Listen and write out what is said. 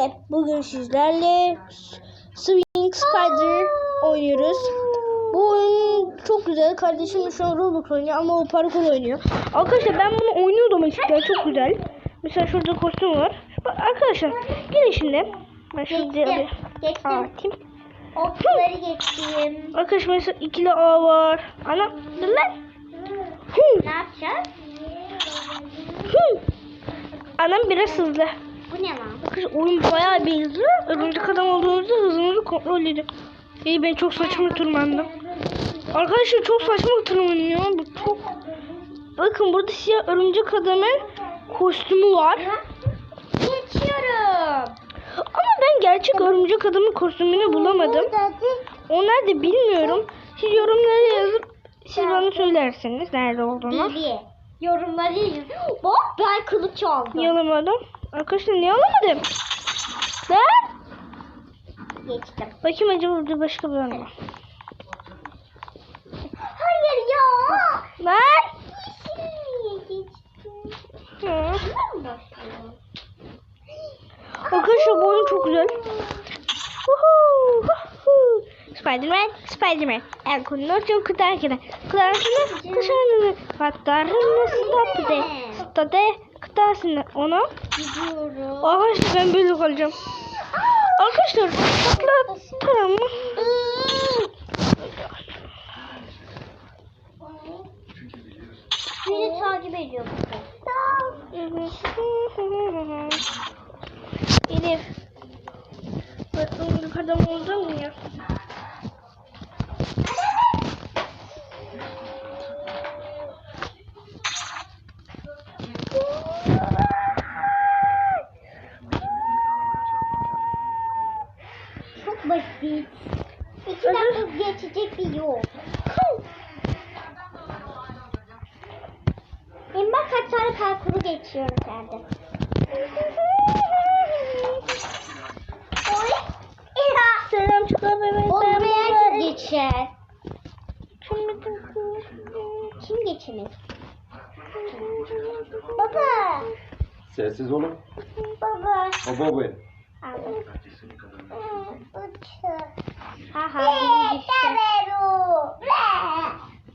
Merhaba. Bugün sizlerle Swing Spider oynuyoruz. Bu oyun çok güzel. Kardeşim şu an Roblox oynuyor ama o parkur oynuyor. Arkadaşlar ben bunu oynuyordum eskiden. Çok güzel. Mesela şurada kostüm var. Bak Arkadaşlar gelin şimdi. Ben şimdi Geçtim. Geçtim. anlatayım. Okları geçtim. Arkadaşlar mesela ikili A var. Ana dur lan. Ne yapacağız? hı. Anam biraz hızlı. Bu ne lan? Arkadaşlar oyun bayağı hızlı. Örümcek adam olduğunuzda hızınızı kontrol edin. İyi ben çok saçma tırmandım. Arkadaşlar çok saçma tırmanıyor. Bu çok... Bakın burada siyah örümcek adamın kostümü var. Geçiyorum. Ama ben gerçek örümcek adamın kostümünü bulamadım. O nerede bilmiyorum. Siz yorumlara yazıp siz bana söylerseniz nerede olduğunu. Bibi. Yorumları yazın. Bak ben kılıç aldım. Yalamadım. Arkadaşlar niye alamadım? Ben? Geçtim. Bakayım acaba burada başka bir var. Hayır ya. Ben? Arkadaşlar bu oyun çok güzel. Spiderman, Spiderman. En conosciuto kutakine. Kutakine, kuşanını. Fattarını stopde. Stopde, kutasını. Ona. Gidiyorum. Arkadaşlar ben böyle kalacağım. Arkadaşlar patlatalım. Beni takip ediyor. Elif. Bakalım yukarıdan oldu mu ya? Çok basit. İki dakika geçecek bir yol. Benim bak kaç tane parkuru geçiyorum sende. Oy. Selam çıkar bebeğim. Buradayım. herkes geçer. Şimdi Kim geçemez? Baba. Sessiz olun. Baba. Baba benim. Ha halo.